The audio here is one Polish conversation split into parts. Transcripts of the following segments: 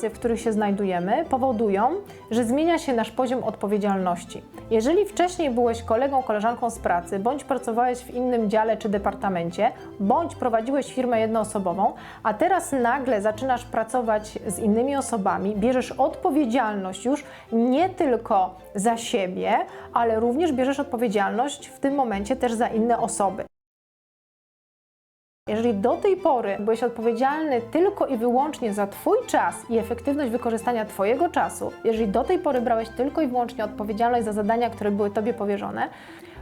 w których się znajdujemy, powodują, że zmienia się nasz poziom odpowiedzialności. Jeżeli wcześniej byłeś kolegą, koleżanką z pracy, bądź pracowałeś w innym dziale czy departamencie, bądź prowadziłeś firmę jednoosobową, a teraz nagle zaczynasz pracować z innymi osobami, bierzesz odpowiedzialność już nie tylko za siebie, ale również bierzesz odpowiedzialność w tym momencie też za inne osoby. Jeżeli do tej pory byłeś odpowiedzialny tylko i wyłącznie za Twój czas i efektywność wykorzystania Twojego czasu, jeżeli do tej pory brałeś tylko i wyłącznie odpowiedzialność za zadania, które były Tobie powierzone,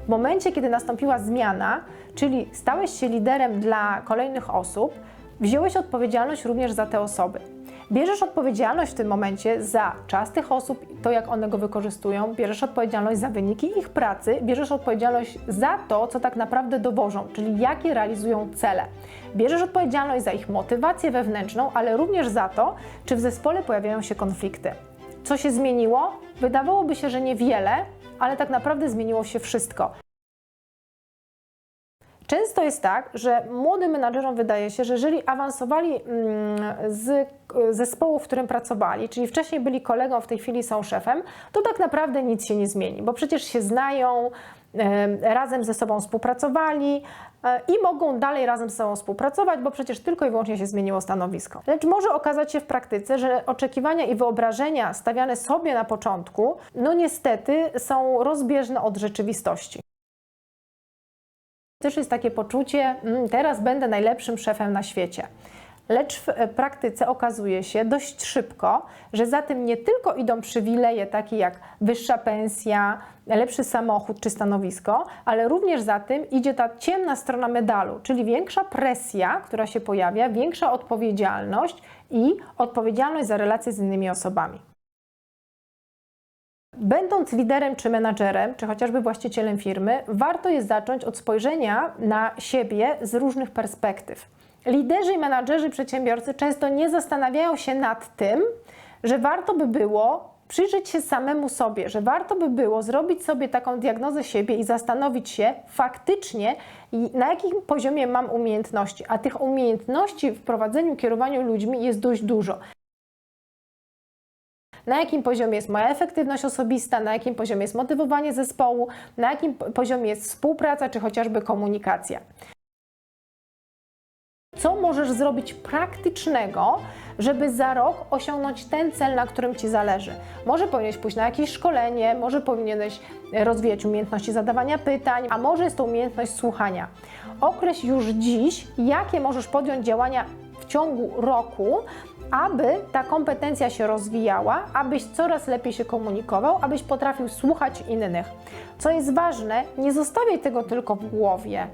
w momencie, kiedy nastąpiła zmiana, czyli stałeś się liderem dla kolejnych osób, wziąłeś odpowiedzialność również za te osoby. Bierzesz odpowiedzialność w tym momencie za czas tych osób, to jak one go wykorzystują, bierzesz odpowiedzialność za wyniki ich pracy, bierzesz odpowiedzialność za to, co tak naprawdę dowożą, czyli jakie realizują cele. Bierzesz odpowiedzialność za ich motywację wewnętrzną, ale również za to, czy w zespole pojawiają się konflikty. Co się zmieniło? Wydawałoby się, że niewiele, ale tak naprawdę zmieniło się wszystko. Często jest tak, że młodym menadżerom wydaje się, że jeżeli awansowali mm, z zespołu, w którym pracowali, czyli wcześniej byli kolegą, w tej chwili są szefem, to tak naprawdę nic się nie zmieni, bo przecież się znają, e, razem ze sobą współpracowali e, i mogą dalej razem ze sobą współpracować, bo przecież tylko i wyłącznie się zmieniło stanowisko. Lecz może okazać się w praktyce, że oczekiwania i wyobrażenia stawiane sobie na początku, no niestety są rozbieżne od rzeczywistości. Też jest takie poczucie, "Mm, teraz będę najlepszym szefem na świecie. Lecz w e, praktyce okazuje się dość szybko, że za tym nie tylko idą przywileje takie jak wyższa pensja, lepszy samochód czy stanowisko, ale również za tym idzie ta ciemna strona medalu, czyli większa presja, która się pojawia, większa odpowiedzialność i odpowiedzialność za relacje z innymi osobami. Będąc liderem czy menadżerem, czy chociażby właścicielem firmy, warto jest zacząć od spojrzenia na siebie z różnych perspektyw. Liderzy i menadżerzy przedsiębiorcy często nie zastanawiają się nad tym, że warto by było przyjrzeć się samemu sobie, że warto by było zrobić sobie taką diagnozę siebie i zastanowić się faktycznie, na jakim poziomie mam umiejętności. A tych umiejętności w prowadzeniu, kierowaniu ludźmi jest dość dużo na jakim poziomie jest moja efektywność osobista, na jakim poziomie jest motywowanie zespołu, na jakim po- poziomie jest współpraca czy chociażby komunikacja. Co możesz zrobić praktycznego, żeby za rok osiągnąć ten cel, na którym Ci zależy? Może powinieneś pójść na jakieś szkolenie, może powinieneś rozwijać umiejętności zadawania pytań, a może jest to umiejętność słuchania. Określ już dziś, jakie możesz podjąć działania w ciągu roku, aby ta kompetencja się rozwijała, abyś coraz lepiej się komunikował, abyś potrafił słuchać innych. Co jest ważne, nie zostawiaj tego tylko w głowie.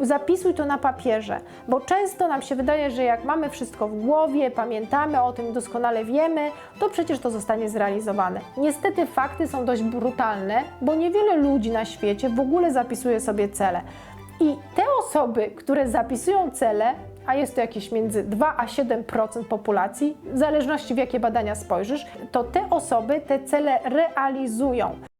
Zapisuj to na papierze, bo często nam się wydaje, że jak mamy wszystko w głowie, pamiętamy o tym, doskonale wiemy, to przecież to zostanie zrealizowane. Niestety fakty są dość brutalne, bo niewiele ludzi na świecie w ogóle zapisuje sobie cele. I te osoby, które zapisują cele, a jest to jakieś między 2 a 7% populacji, w zależności w jakie badania spojrzysz, to te osoby te cele realizują.